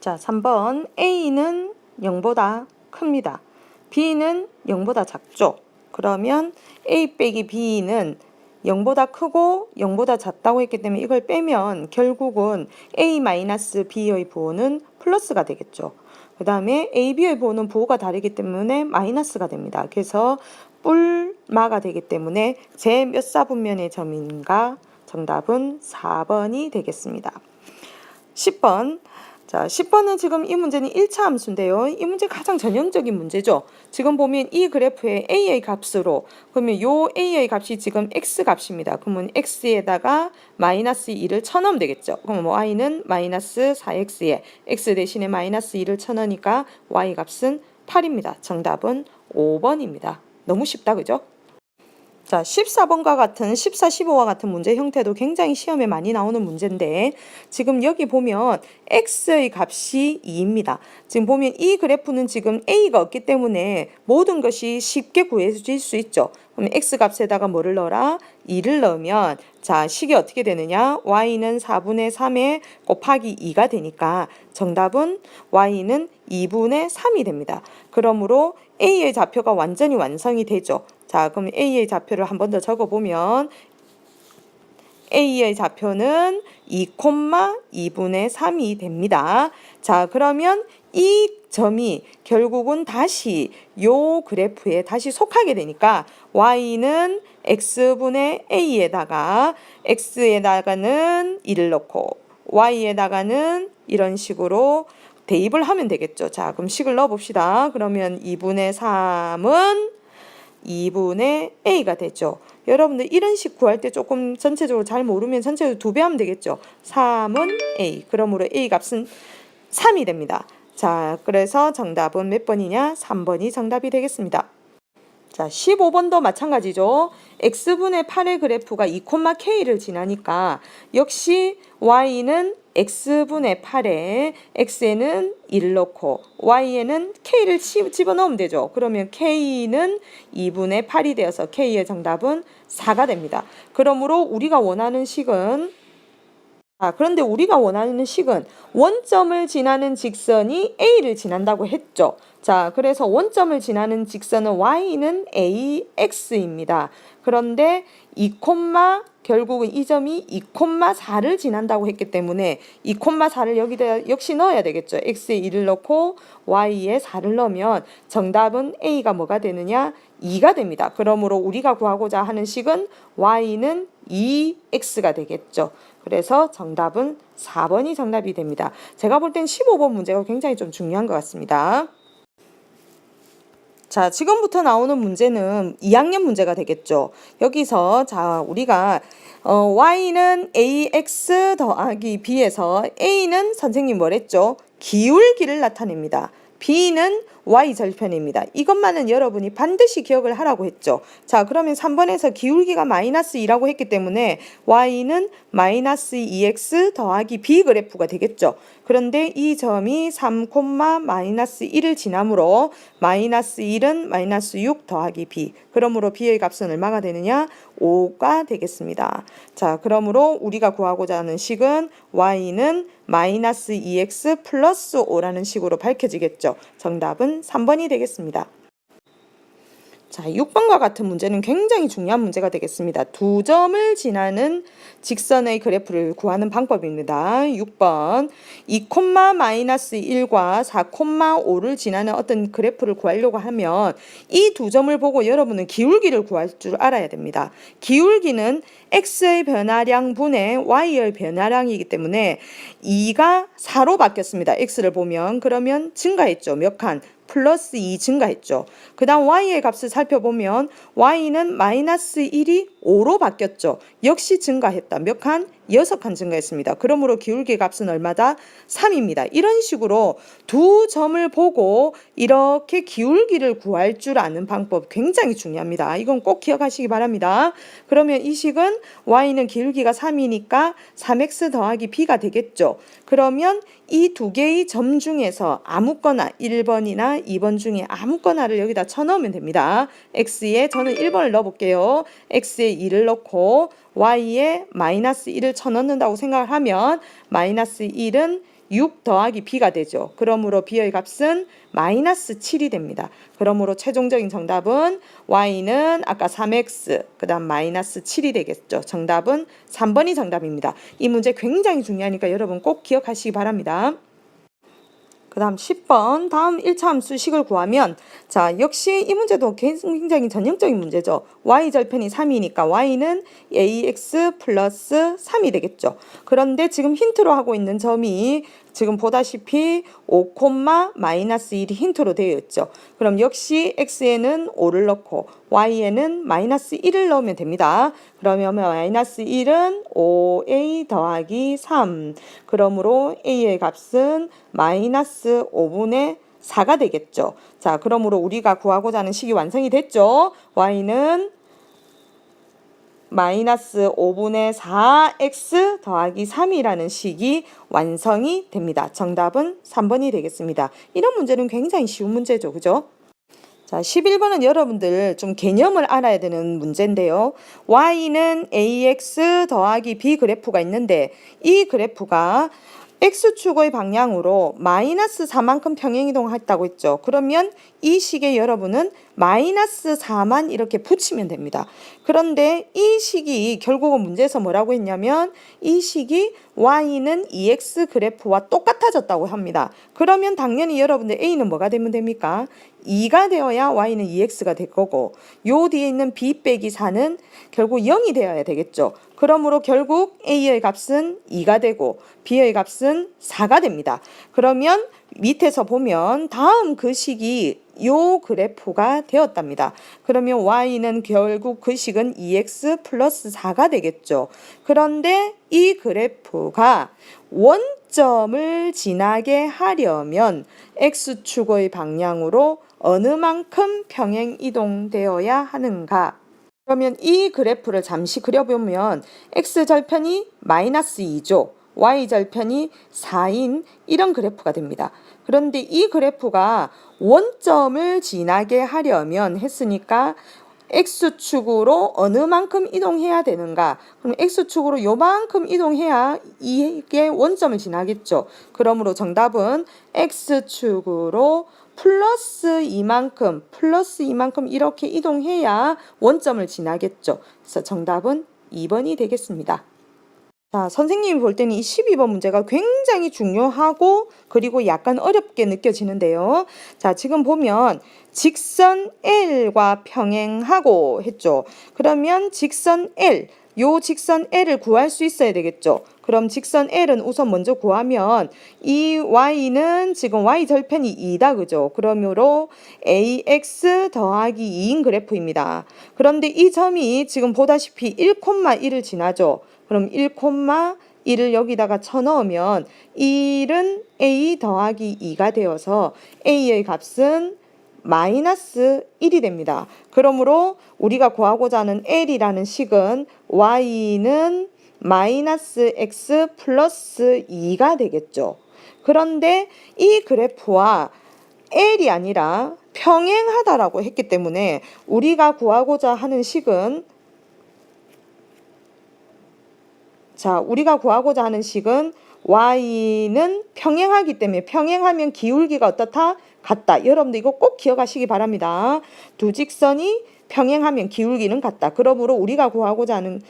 자, 3번 A는 0보다 큽니다. B는 0보다 작죠. 그러면 A 빼기 B는 0보다 크고 0보다 작다고 했기 때문에 이걸 빼면 결국은 A-B의 부호는 플러스가 되겠죠. 그 다음에 AB의 부호는 부호가 다르기 때문에 마이너스가 됩니다. 그래서 뿔마가 되기 때문에 제 몇 사분면의 점인가 정답은 4번이 되겠습니다. 10번. 자, 10번은 지금 이 문제는 1차 함수인데요. 이 문제 가장 전형적인 문제죠. 지금 보면 이 그래프의 AA 값으로 그러면 요 AA 값이 지금 x 값입니다. 그러면 x에다가 마이너스 2를 쳐넣으면 되겠죠. 그럼 y는 마이너스 4x에 x 대신에 마이너스 2를 쳐넣으니까 y 값은 8입니다. 정답은 5번입니다. 너무 쉽다 그죠? 자, 14번과 같은 14, 15와 같은 문제 형태도 굉장히 시험에 많이 나오는 문제인데 지금 여기 보면 x의 값이 2입니다. 지금 보면 이 그래프는 지금 a가 없기 때문에 모든 것이 쉽게 구해질 수 있죠. 그럼 x 값에다가 뭐를 넣어라? 2를 넣으면 자, 식이 어떻게 되느냐? y는 4분의 3에 곱하기 2가 되니까 정답은 y는 2분의 3이 됩니다. 그러므로 a의 좌표가 완전히 완성이 되죠. 자, 그럼 A의 좌표를 한 번 더 적어보면 A의 좌표는 2,2분의 3이 됩니다. 자, 그러면 이 점이 결국은 다시 요 그래프에 다시 속하게 되니까 y는 x분의 a에다가 x에다가는 1을 넣고 y에다가는 이런 식으로 대입을 하면 되겠죠. 자, 그럼 식을 넣어 봅시다. 그러면 2분의 3은 2분의 a가 되죠. 여러분들 이런 식 구할 때 조금 전체적으로 잘 모르면 전체적으로 두 배 하면 되겠죠. 3은 a. 그러므로 a 값은 3이 됩니다. 자, 그래서 정답은 몇 번이냐? 3번이 정답이 되겠습니다. 자, 15번도 마찬가지죠. x분의 8의 그래프가 2,k를 지나니까 역시 y는 x분의 8에 x에는 1을 넣고 y에는 k를 집어넣으면 되죠. 그러면 k는 2분의 8이 되어서 k의 정답은 4가 됩니다. 그러므로 우리가 원하는 식은 아, 그런데 우리가 원하는 식은 원점을 지나는 직선이 A를 지난다고 했죠. 자, 그래서 원점을 지나는 직선은 Y는 AX입니다. 그런데 2, 결국은 이 점이 2,4를 지난다고 했기 때문에 2,4를 여기다 역시 넣어야 되겠죠. x에 2를 넣고 y에 4를 넣으면 정답은 a가 뭐가 되느냐? 2가 됩니다. 그러므로 우리가 구하고자 하는 식은 y는 2x가 되겠죠. 그래서 정답은 4번이 정답이 됩니다. 제가 볼 땐 15번 문제가 굉장히 좀 중요한 것 같습니다. 자, 지금부터 나오는 문제는 2학년 문제가 되겠죠. 여기서 자, 우리가 어, y는 ax 더하기 b에서 a는 선생님 뭐랬죠? 기울기를 나타냅니다. b는 y절편입니다. 이것만은 여러분이 반드시 기억을 하라고 했죠. 자, 그러면 3번에서 기울기가 마이너스 2라고 했기 때문에 y는 마이너스 2x 더하기 b 그래프가 되겠죠. 그런데 이 점이 3, 마이너스 1을 지나므로 마이너스 1은 마이너스 6 더하기 b. 그러므로 b의 값은 얼마가 되느냐? 5가 되겠습니다. 자, 그러므로 우리가 구하고자 하는 식은 y는 마이너스 2x 플러스 5라는 식으로 밝혀지겠죠. 정답은 3번이 되겠습니다. 자, 6번과 같은 문제는 굉장히 중요한 문제가 되겠습니다. 두 점을 지나는 직선의 그래프를 구하는 방법입니다. 6번 2, 마이너스 1과 4, 5를 지나는 어떤 그래프를 구하려고 하면 이 두 점을 보고 여러분은 기울기를 구할 줄 알아야 됩니다. 기울기는 x의 변화량 분의 y의 변화량이기 때문에 2가 4로 바뀌었습니다. x를 보면 그러면 증가했죠. 몇 칸? 플러스 2 증가했죠. 그 다음 y의 값을 살펴보면 y는 마이너스 1이 5로 바뀌었죠. 역시 증가했다. 몇 칸? 6칸 증가했습니다. 그러므로 기울기 값은 얼마다? 3입니다. 이런 식으로 두 점을 보고 이렇게 기울기를 구할 줄 아는 방법 굉장히 중요합니다. 이건 꼭 기억하시기 바랍니다. 그러면 이 식은 y는 기울기가 3이니까 3x 더하기 b가 되겠죠. 그러면 이 두 개의 점 중에서 아무거나 1번이나 2번 중에 아무거나를 여기다 쳐넣으면 됩니다. x에 저는 1번을 넣어볼게요. x에 2를 넣고 y에 마이너스 1을 쳐넣는다고 생각을 하면 마이너스 1은 6 더하기 b가 되죠. 그러므로 b의 값은 마이너스 7이 됩니다. 그러므로 최종적인 정답은 y는 아까 3x 그 다음 마이너스 7이 되겠죠. 정답은 3번이 정답입니다. 이 문제 굉장히 중요하니까 여러분 꼭 기억하시기 바랍니다. 그 다음 10번 다음 1차 함수 식을 구하면 자 역시 이 문제도 굉장히 전형적인 문제죠. y 절편이 3이니까 y는 ax 플러스 3이 되겠죠. 그런데 지금 힌트로 하고 있는 점이 지금 보다시피 5, 마이너스 1이 힌트로 되어 있죠. 그럼 역시 x에는 5를 넣고 y에는 마이너스 1을 넣으면 됩니다. 그러면 마이너스 1은 5a 더하기 3. 그러므로 a의 값은 마이너스 5분의 4가 되겠죠. 자, 그러므로 우리가 구하고자 하는 식이 완성이 됐죠. y는 마이너스 5분의 4x 더하기 3이라는 식이 완성이 됩니다. 정답은 3번이 되겠습니다. 이런 문제는 굉장히 쉬운 문제죠. 그죠? 자, 11번은 여러분들 좀 개념을 알아야 되는 문제인데요. y는 ax 더하기 b 그래프가 있는데 이 그래프가 x축의 방향으로 마이너스 4만큼 평행이동했다고 했죠. 그러면 이 식에 여러분은 마이너스 4만 이렇게 붙이면 됩니다. 그런데 이 식이 결국은 문제에서 뭐라고 했냐면 이 식이 y는 2x 그래프와 똑같아졌다고 합니다. 그러면 당연히 여러분들 a는 뭐가 되면 됩니까? 2가 되어야 y는 2x가 될 거고 요 뒤에 있는 b 빼기 4는 결국 0이 되어야 되겠죠. 그러므로 결국 a의 값은 2가 되고 b의 값은 4가 됩니다. 그러면 밑에서 보면 다음 그 식이 요 그래프가 되었답니다. 그러면 y는 결국 그 식은 2x 플러스 4가 되겠죠. 그런데 이 그래프가 원점을 지나게 하려면 x축의 방향으로 어느 만큼 평행 이동되어야 하는가? 그러면 이 그래프를 잠시 그려보면 x절편이 마이너스 2죠. y절편이 4인 이런 그래프가 됩니다. 그런데 이 그래프가 원점을 지나게 하려면 했으니까 x축으로 어느 만큼 이동해야 되는가? 그럼 x축으로 요만큼 이동해야 이게 원점을 지나겠죠. 그러므로 정답은 x축으로 플러스 이만큼, 플러스 이만큼 이렇게 이동해야 원점을 지나겠죠. 그래서 정답은 2번이 되겠습니다. 자, 선생님이 볼 때는 이 12번 문제가 굉장히 중요하고 그리고 약간 어렵게 느껴지는데요. 자, 지금 보면 직선 L과 평행하고 했죠. 그러면 직선 L, 요 직선 L을 구할 수 있어야 되겠죠. 그럼 직선 L은 우선 먼저 구하면 이 Y는 지금 Y 절편이 2다 그죠? 그러므로 AX 더하기 2인 그래프입니다. 그런데 이 점이 지금 보다시피 1,1을 지나죠. 그럼 1,1을 여기다가 쳐넣으면 1은 A 더하기 2가 되어서 A의 값은 마이너스 1이 됩니다. 그러므로 우리가 구하고자 하는 L이라는 식은 Y는 마이너스 X 플러스 2가 되겠죠. 그런데 이 그래프와 L이 아니라 평행하다라고 했기 때문에 우리가 구하고자 하는 식은 자, 우리가 구하고자 하는 식은 y는 평행하기 때문에 평행하면 기울기가 어떻다? 같다. 여러분들 이거 꼭 기억하시기 바랍니다. 두 직선이 평행하면 기울기는 같다. 그러므로 우리가 구하고자 하는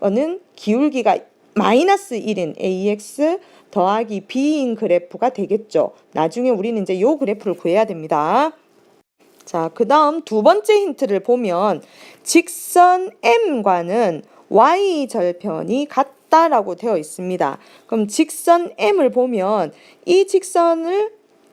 거는 기울기가 마이너스 1인 ax 더하기 b인 그래프가 되겠죠. 나중에 우리는 이제 요 그래프를 구해야 됩니다. 자, 그 다음 두 번째 힌트를 보면 직선 m과는 y 절편이 같다 라고 되어 있습니다. 그럼 직선 m을 보면 이 직선을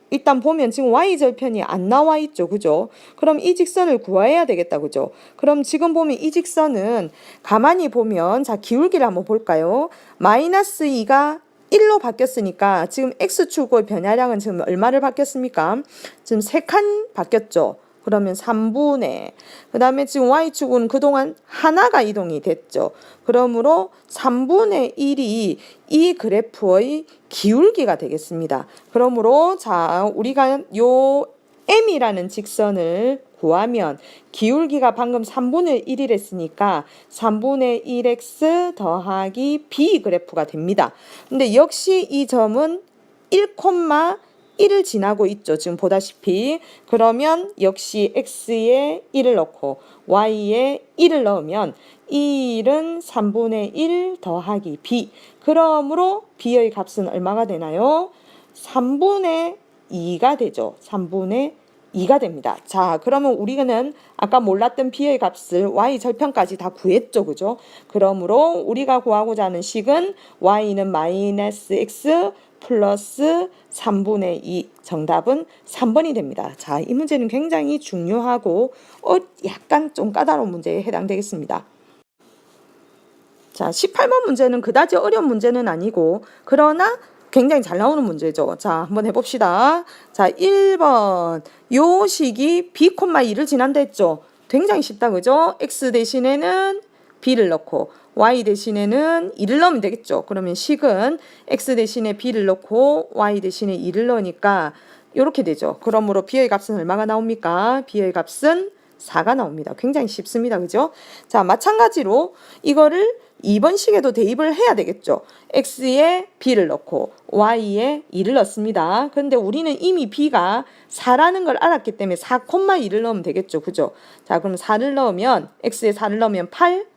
일단 보면 지금 y절편이 안 나와 있죠. 그죠? 그럼 이 직선을 구해야 되겠다. 그죠? 그럼 지금 보면 이 직선은 가만히 보면 자, 기울기를 한번 볼까요? 마이너스 2가 1로 바뀌었으니까 지금 x축의 변화량은 지금 얼마를 바뀌었습니까? 지금 3칸 바뀌었죠. 그러면 3분의 그 다음에 지금 y축은 그동안 하나가 이동이 됐죠. 그러므로 3분의 1이 이 그래프의 기울기가 되겠습니다. 그러므로 자 우리가 요 m이라는 직선을 구하면 기울기가 방금 3분의 1이랬으니까 3분의 1x 더하기 b 그래프가 됩니다. 근데 역시 이 점은 1,1을 지나고 있죠. 지금 보다시피. 그러면 역시 x에 1을 넣고 y에 1을 넣으면 1은 3분의 1 더하기 b. 그러므로 b의 값은 얼마가 되나요? 3분의 2가 되죠. 3분의 2가 됩니다. 자, 그러면 우리는 아까 몰랐던 b의 값을 y 절편까지 다 구했죠. 그죠? 그러므로 우리가 구하고자 하는 식은 y는 마이너스 x 플러스 3분의 2 정답은 3번이 됩니다. 자, 이 문제는 굉장히 중요하고 어, 약간 좀 까다로운 문제에 해당되겠습니다. 자, 18번 문제는 그다지 어려운 문제는 아니고 그러나 굉장히 잘 나오는 문제죠. 자, 한번 해봅시다. 자, 1번. 요 식이 b, 2를 지난다 했죠. 굉장히 쉽다, 그죠? x 대신에는 b를 넣고 y 대신에는 2를 넣으면 되겠죠. 그러면 식은 x 대신에 b를 넣고 y 대신에 2를 넣으니까 이렇게 되죠. 그러므로 b의 값은 얼마가 나옵니까? b의 값은 4가 나옵니다. 굉장히 쉽습니다. 그죠? 자, 마찬가지로 이거를 2번 식에도 대입을 해야 되겠죠. x에 b를 넣고 y에 2를 넣습니다. 그런데 우리는 이미 b가 4라는 걸 알았기 때문에 4,2를 넣으면 되겠죠. 그죠? 자, 그럼 4를 넣으면 x에 4를 넣으면 8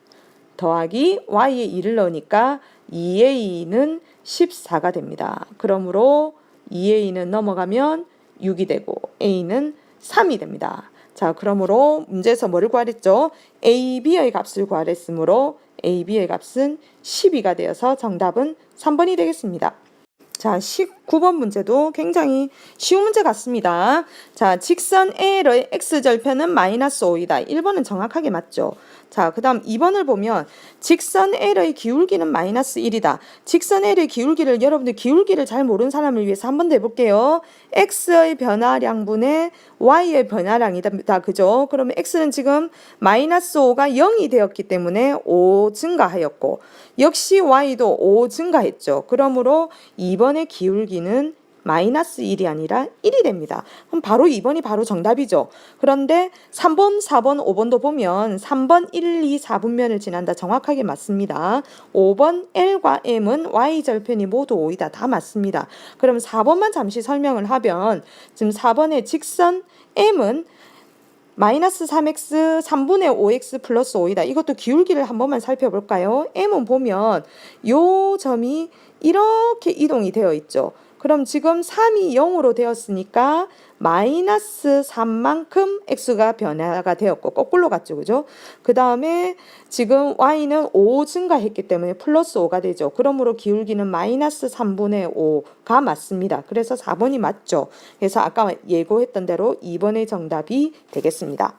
더하기 y에 2를 넣으니까 2a 는 14가 됩니다. 그러므로 2a는 넘어가면 6이 되고 a는 3이 됩니다. 자, 그러므로 문제에서 뭐를 구하랬죠? a, b의 값을 구하랬으므로 a, b의 값은 12가 되어서 정답은 3번이 되겠습니다. 자, 19번 문제도 굉장히 쉬운 문제 같습니다. 자, 직선 A의 x절편은 마이너스 5이다. 1번은 정확하게 맞죠. 자, 그 다음 2번을 보면 직선 L의 기울기는 마이너스 1이다. 직선 L의 기울기를 여러분들 기울기를 잘 모르는 사람을 위해서 한번더 해볼게요. x의 변화량분의 y의 변화량이다. 그죠? 그러면 x는 지금 마이너스 5가 0이 되었기 때문에 5 증가하였고 역시 y도 5 증가했죠. 그러므로 2번의 기울기는 마이너스 1이 아니라 1이 됩니다. 그럼 바로 2번이 바로 정답이죠. 그런데 3번, 4번, 5번도 보면 3번 1, 2, 4분면을 지난다. 정확하게 맞습니다. 5번 L과 M은 Y절편이 모두 5이다. 다 맞습니다. 그럼 4번만 잠시 설명을 하면 지금 4번의 직선 M은 마이너스 3x 3분의 5x 플러스 5이다. 이것도 기울기를 한 번만 살펴볼까요? M은 보면 요 점이 이렇게 이동이 되어 있죠. 그럼 지금 3이 0으로 되었으니까 마이너스 3만큼 x가 변화가 되었고 거꾸로 갔죠. 그죠? 그 다음에 지금 y는 5 증가했기 때문에 플러스 5가 되죠. 그러므로 기울기는 마이너스 3분의 5가 맞습니다. 그래서 4번이 맞죠. 그래서 아까 예고했던 대로 2번의 정답이 되겠습니다.